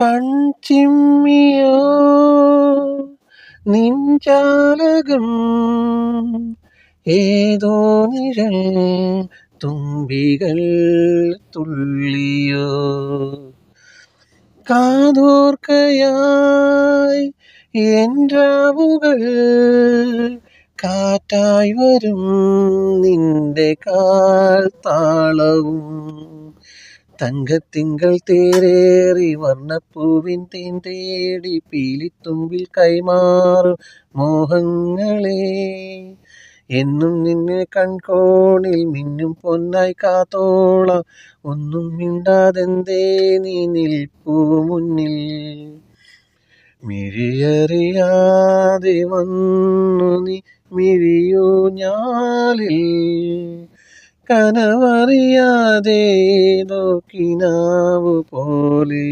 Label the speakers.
Speaker 1: കൺചിമ്മിയോ നിഞ്ചാലകം ഏതോ നിഴൽ തുമ്പികൾ തുള്ളിയോ? കാതോർക്കയായി എൻറാവുകൾ കാറ്റായി വരും നിന്റെ കാൽ താളവും തങ്കത്തിങ്കൾ തേരേറി വർണപ്പൂവിൻ തേൻ തേടി പീലിത്തുമ്പിൽ കൈമാറും മോഹങ്ങളെ. എന്നും നിന്നെ കൺകോണിൽ മിന്നും പൊന്നായി കാത്തോളാം ഒന്നും മിണ്ടാതെന്തേ നീ നിൽപ്പൂ മുന്നിൽ. മിഴിയറിയാതെ വന്നു നീ മിഴിയോ ഞാലിൽ കനവറിയാതെ നോക്കിനാവ് പോലെ